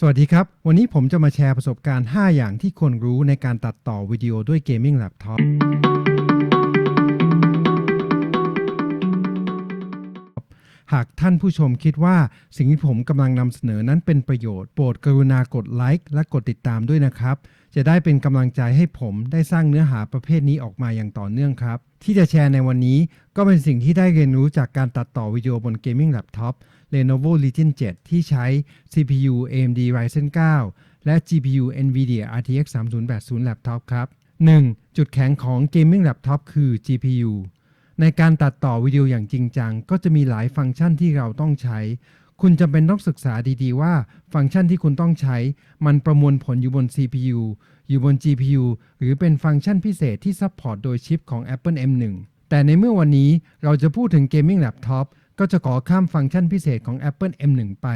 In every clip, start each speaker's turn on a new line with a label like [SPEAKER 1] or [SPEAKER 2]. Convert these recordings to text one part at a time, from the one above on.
[SPEAKER 1] สวัสดีครับ วันนี้ผมจะมาแชร์ประสบการณ์ 5 อย่างที่ควรรู้ในการตัดต่อวิดีโอด้วยเกมมิ่งแล็ปท็อปหากท่านผู้ชมคิดว่าสิ่งที่ผมกำลังนำเสนอนั้นเป็นประโยชน์ โปรดกรุณากดไลค์และกดติดตามด้วยนะครับ จะได้เป็นกำลังใจให้ผมได้สร้างเนื้อหาประเภทนี้ออกมาอย่างต่อเนื่องครับ ที่จะแชร์ในวันนี้ก็เป็นสิ่งที่ได้เรียนรู้จากการตัดต่อวิดีโอบนเกมมิ่งแล็ปท็อป Lenovo Legion 7 ที่ใช้ CPU AMD Ryzen 9 และ GPU NVIDIA RTX 3080 Laptop ครับ 1. จุดแข็งของ Gaming Laptop คือ GPU ในการตัดต่อวิดีโออย่างจริงจัง ก็จะมีหลายฟังก์ชันที่เราต้องใช้ คุณจำเป็นต้องศึกษาดีๆ ว่าฟังก์ชันที่คุณต้องใช้ มันประมวลผลอยู่บน CPU อยู่บน GPU หรือเป็นฟังก์ชันพิเศษที่ซัพพอร์ตโดยชิปของ Apple M1 แต่ในเมื่อวันนี้เราจะพูดถึง Gaming Laptop ก็จะขอข้ามฟังก์ชันพิเศษของ Apple M1 ไป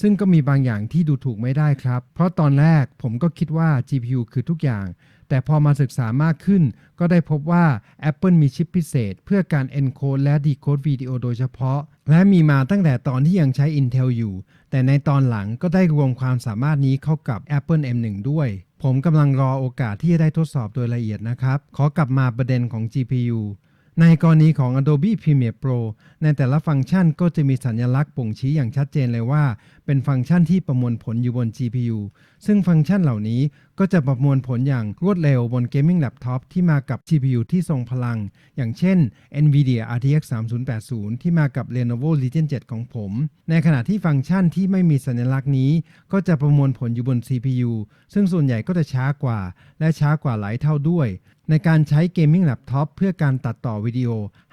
[SPEAKER 1] ซึ่งก็มีบางอย่างที่ดูถูกไม่ได้ครับ เพราะตอนแรกผมก็คิดว่า GPU คือทุกอย่าง แต่พอมาศึกษามากขึ้น ก็ได้พบว่า Apple มีชิปพิเศษ เพื่อการ encode และ decode วิดีโอโดยเฉพาะ และมีมาตั้งแต่ตอนที่ยังใช้ Intel อยู่ แต่ในตอนหลังก็ได้รวมความสามารถนี้เข้ากับ Apple M1 ด้วยผมกำลังรอโอกาสที่จะได้ทดสอบโดยละเอียดนะครับ ขอกลับมาประเด็นของ GPU ในกรณีของ Adobe Premiere Pro ในแต่ละฟังก์ชันก็จะมีสัญลักษณ์บ่งชี้อย่างชัดเจนเลยว่า เป็นฟังก์ชันที่ประมวลผลอยู่บน GPU ซึ่งฟังก์ชันเหล่านี้ก็จะประมวลผลอย่างรวดเร็วบน Gaming Laptop ที่มากับ GPU ที่ทรงพลัง อย่างเช่น NVIDIA RTX 3080 ที่มากับ Lenovo Legion 7 ของผม ในขณะที่ฟังก์ชันที่ไม่มีสัญลักษณ์นี้ ก็จะประมวลผลอยู่บน CPU ซึ่งส่วนใหญ่ก็จะช้ากว่า และช้ากว่าหลายเท่าด้วยในการใช้ Gaming Laptop เพื่อการตัดต่อวิดีโอ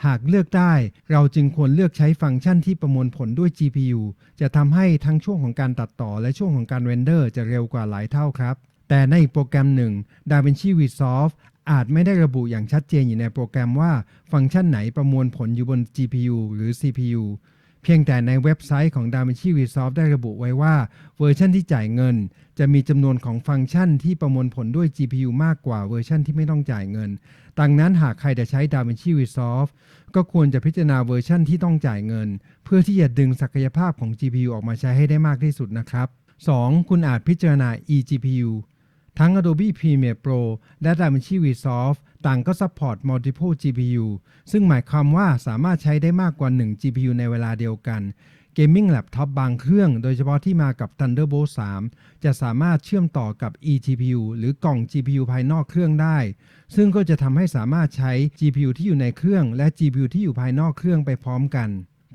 [SPEAKER 1] หากเลือกได้ เราจึงควรเลือกใช้ฟังก์ชันที่ประมวลผลด้วย GPU จะทำให้ทั้งช่ว่วงของการตัดต่อและช่วงของการเรนเดอร์จะเร็วกว่าหลายเท่าครับ แต่ในอีกโปรแกรมหนึ่ง DaVinci Resolve อาจไม่ได้ระบุอย่างชัดเจนอยู่ในโปรแกรมว่า ฟังก์ชันไหนประมวลผลอยู่บน GPU หรือ CPU เพียงแต่ในเว็บไซต์ของ DaVinci Resolve ได้ระบุไว้ว่า เวอร์ชันที่จ่ายเงิน จะมีจำนวนของฟังก์ชันที่ประมวลผลด้วย GPU มากกว่าเวอร์ชันที่ไม่ต้องจ่ายเงิน ดังนั้นหากใครจะใช้ DaVinci Resolve ก็ควรจะพิจารณาเวอร์ชันที่ต้องจ่ายเงิน เพื่อที่จะดึงศักยภาพของ GPU ออกมาใช้ให้ได้มากที่สุดนะครับ 2. คุณอาจพิจารณา eGPU ทั้ง Adobe Premiere Pro และ DaVinci Resolve ต่างก็ support multiple GPU ซึ่งหมายความว่าสามารถใช้ได้มากกว่า 1 GPU ในเวลาเดียวกัน Gaming Laptop บางเครื่อง โดยเฉพาะที่มากับ Thunderbolt 3 จะสามารถเชื่อมต่อกับ eGPU หรือกล่อง GPU ภายนอกเครื่องได้ ซึ่งก็จะทำให้สามารถใช้ GPU ที่อยู่ในเครื่อง และ GPU ที่อยู่ภายนอกเครื่องไปพร้อมกัน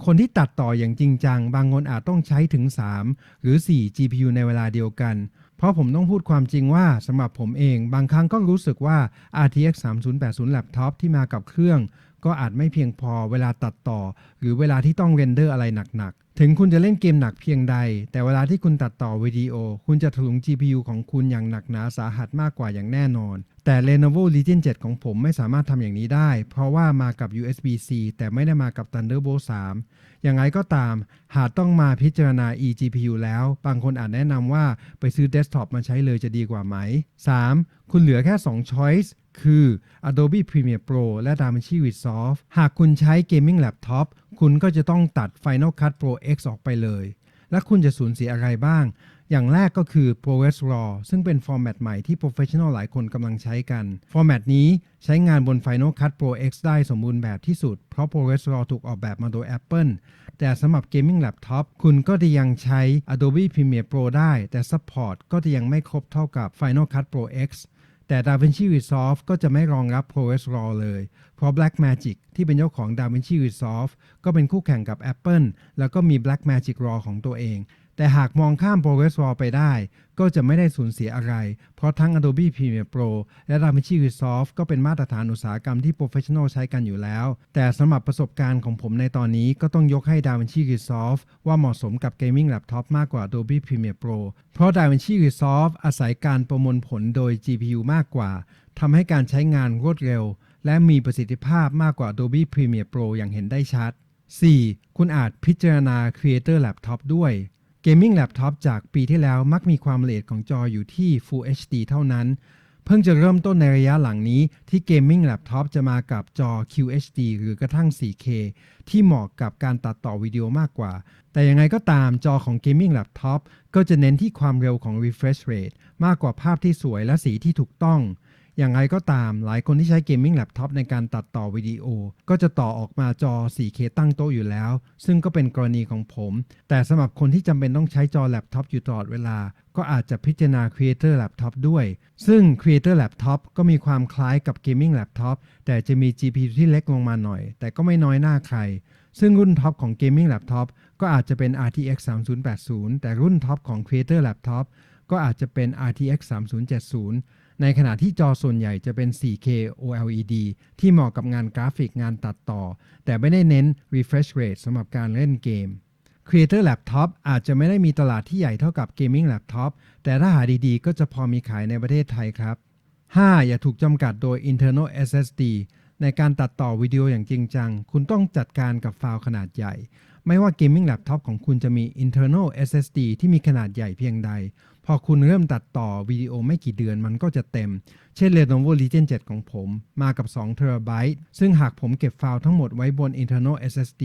[SPEAKER 1] คนที่ตัดต่ออย่างจริงจัง บางคนอาจต้องใช้ถึง 3 หรือ 4 GPU ในเวลาเดียวกัน เพราะผมต้องพูดความจริงว่าสำหรับผมเอง บางครั้งก็รู้สึกว่า RTX 3080 Laptop ที่มากับเครื่อง ก็อาจไม่เพียงพอเวลาตัดต่อ หรือเวลาที่ต้องเรนเดอร์อะไรหนักๆ ถึงคุณจะเล่นเกมหนักเพียงใด แต่เวลาที่คุณตัดต่อวิดีโอ คุณจะถลุง GPU ของคุณอย่างหนักหนาสาหัสมากกว่าอย่างแน่นอน แต่ Lenovo Legion 7 ของผมไม่สามารถทำอย่างนี้ได้ เพราะว่ามากับ USB-C แต่ไม่ได้มากับ Thunderbolt 3 อย่างไรก็ตาม หากต้องมาพิจารณา eGPU แล้ว บางคนอาจแนะนำว่าไปซื้อเดสก์ท็อปมาใช้เลยจะดีกว่าไหม 3. คุณเหลือแค่ 2 choice คือ Adobe Premiere Pro และ DaVinci Resolve หากคุณใช้ Gaming Laptop คุณก็จะต้องตัด Final Cut Pro X ออกไปเลย และคุณจะสูญเสียอะไรบ้าง อย่างแรกก็คือ ProRes RAW ซึ่งเป็นฟอร์แมตใหม่ที่ Professional หลายคนกำลังใช้กัน ฟอร์แมตนี้ใช้งานบน Final Cut Pro X ได้สมบูรณ์แบบที่สุด เพราะ ProRes RAW ถูกออกแบบมาโดย Apple แต่สำหรับ Gaming Laptop คุณก็จะยังใช้ Adobe Premiere Pro ได้ แต่ Support ก็จะยังไม่ครบเท่ากับ Final Cut Pro X แต่ DaVinci Resolve ก็จะไม่รองรับ ProRes RAW เลย เพราะ Blackmagic ที่เป็นเจ้าของ DaVinci Resolve ก็เป็นคู่แข่งกับ Apple แล้วก็มี Blackmagic RAW ของตัวเอง แต่หากมองข้าม ProRes RAW ไปได้ ก็จะไม่ได้สูญเสียอะไร เพราะทั้ง Adobe Premiere Pro และ DaVinci Resolve ก็เป็นมาตรฐานอุตสาหกรรมที่ Professional ใช้กันอยู่แล้ว แต่สำหรับประสบการณ์ของผมในตอนนี้ก็ต้องยกให้ DaVinci Resolve ว่าเหมาะสมกับ Gaming Laptop มากกว่า Adobe Premiere Pro เพราะ DaVinci Resolve อาศัยการประมวลผลโดย GPU มากกว่าทำให้การใช้งานรวดเร็ว และมีประสิทธิภาพมากกว่า Adobe Premiere Pro อย่างเห็นได้ชัด 4. คุณอาจพิจารณา Creator Laptop ด้วย Gaming Laptop จากปีที่แล้วมักมีความละเอียดของจออยู่ที่ Full HD เท่านั้น เพิ่งจะเริ่มต้นในระยะหลังนี้ที่เกมมิ่งแล็ปท็อปจะมากับจอ QHD หรือกระทั่ง 4K ที่เหมาะกับการตัดต่อวิดีโอมากกว่า แต่ยังไงก็ตามจอของ Gaming Laptop ก็จะเน้นที่ความเร็วของ refresh rate มากกว่าภาพที่สวยและสีที่ถูกต้อง อย่างไรก็ตาม หลายคนที่ใช้ Gaming Laptop ในการตัดต่อวิดีโอ ก็จะต่อออกมาจอ 4K ตั้งโต๊ะอยู่แล้ว ซึ่งก็เป็นกรณีของผม แต่สำหรับคนที่จำเป็นต้องใช้จอแล็ปท็อปอยู่ตลอดเวลา ก็อาจจะพิจารณา Creator Laptop ด้วย ซึ่ง Creator Laptop ก็มีความคล้ายกับ Gaming Laptop แต่จะมี GPU ที่เล็กลงมาหน่อย แต่ก็ไม่น้อยหน้าใคร ซึ่งรุ่นท็อปของ Gaming Laptop ก็อาจจะเป็น RTX 3080 แต่รุ่นท็อปของ Creator Laptop ก็อาจจะเป็น RTX 3070 ในขณะที่จอส่วนใหญ่จะเป็น 4K OLED ที่เหมาะกับงานกราฟิกงานตัดต่อ แต่ไม่ได้เน้น refresh rate สำหรับการเล่นเกม Creator Laptop อาจจะไม่ได้มีตลาดที่ใหญ่เท่ากับ Gaming Laptop แต่ถ้าหาดีๆ ก็จะพอมีขายในประเทศไทยครับ 5. อย่าถูกจำกัดโดย internal SSD ในการตัดต่อวิดีโออย่างจริงจัง คุณต้องจัดการกับไฟล์ขนาดใหญ่ ไม่ว่า Gaming Laptop ของคุณจะมี internal SSD ที่มีขนาดใหญ่เพียงใด พอคุณเริ่มตัดต่อวิดีโอไม่กี่เดือนมันก็จะเต็ม เช่น Lenovo Legion 7 ของผม มากับ2 t b ซึ่งหากผมเก็บไฟล์ทั้งหมดไว้บน internal SSD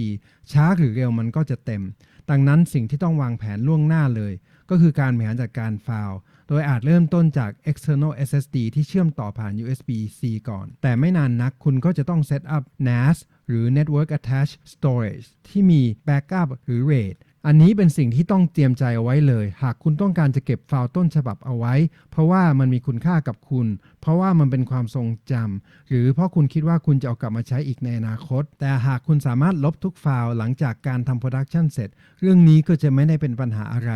[SPEAKER 1] ช้าหรือเร็วมันก็จะเต็ม ดังนั้นสิ่งที่ต้องวางแผนล่วงหน้าเลย ก็คือการบริหารจัดการไฟล์ โดยอาจเริ่มต้นจาก external SSD ที่เชื่อมต่อผ่าน USB-C ก่อน แต่ไม่นานนักคุณก็จะต้องเซตอัพ NAS หรือ Network Attached Storage ที่มี Backup หรือ RAID อันนี้เป็นสิ่งที่ต้องเตรียมใจเอาไว้เลย หากคุณต้องการจะเก็บไฟล์ต้นฉบับเอาไว้ เพราะว่ามันมีคุณค่ากับคุณ เพราะว่ามันเป็นความทรงจำหรือเพราะคุณคิดว่าคุณจะเอากลับมาใช้อีกในอนาคต แต่หากคุณสามารถลบทุกไฟล์หลังจากการทำโปรดักชันเสร็จ เรื่องนี้ก็จะไม่ได้เป็นปัญหาอะไร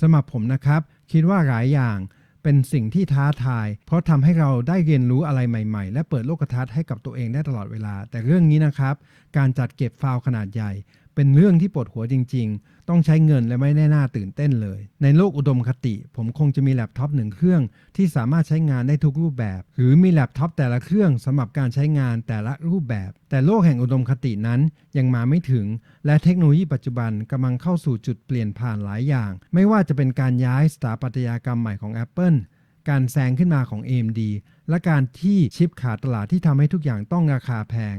[SPEAKER 1] สำหรับผมนะครับ คิดว่าหลายอย่างเป็นสิ่งที่ท้าทาย เพราะทำให้เราได้เรียนรู้อะไรใหม่ๆ และเปิดโลกทัศน์ให้กับตัวเองได้ตลอดเวลา แต่เรื่องนี้นะครับ การจัดเก็บไฟล์ขนาดใหญ่ เป็นเรื่องที่ปวดหัวจริง ๆ ต้องใช้เงินและไม่ได้น่าตื่นเต้นเลย ในโลกอุดมคติ ผมคงจะมีแล็ปท็อปหนึ่งเครื่องที่สามารถใช้งานได้ทุกรูปแบบ หรือมีแล็ปท็อปแต่ละเครื่องสำหรับการใช้งานแต่ละรูปแบบ แต่โลกแห่งอุดมคตินั้นยังมาไม่ถึง และเทคโนโลยีปัจจุบันกำลังเข้าสู่จุดเปลี่ยนผ่านหลายอย่าง ไม่ว่าจะเป็นการย้ายสถาปัตยกรรมใหม่ของ Apple การแซงขึ้นมาของ AMD และการที่ชิปขาดตลาดที่ทำให้ทุกอย่างต้องราคาแพง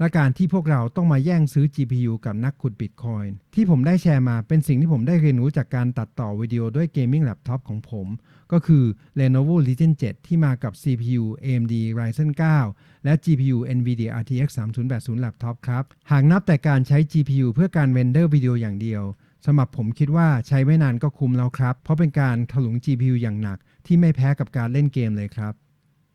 [SPEAKER 1] และการที่พวกเราต้องมาแย่งซื้อ GPU กับนักขุดบิตคอยน์ที่ผมได้แชร์มาเป็นสิ่งที่ผมได้เรียนรู้จากการตัดต่อวิดีโอด้วยเกมมิ่งแล็ปท็อปของผม ก็คือ Lenovo Legion 7 ที่มากับ CPU AMD Ryzen 9 และ GPU NVIDIA RTX 3080 Laptop ครับ หากนับแต่การใช้ GPU เพื่อการเรนเดอร์วิดีโออย่างเดียวสำหรับผมคิดว่าใช้ไม่นานก็คุ้มแล้วครับ เพราะเป็นการถลุง GPU อย่างหนัก ที่ไม่แพ้กับการเล่นเกมเลยครับ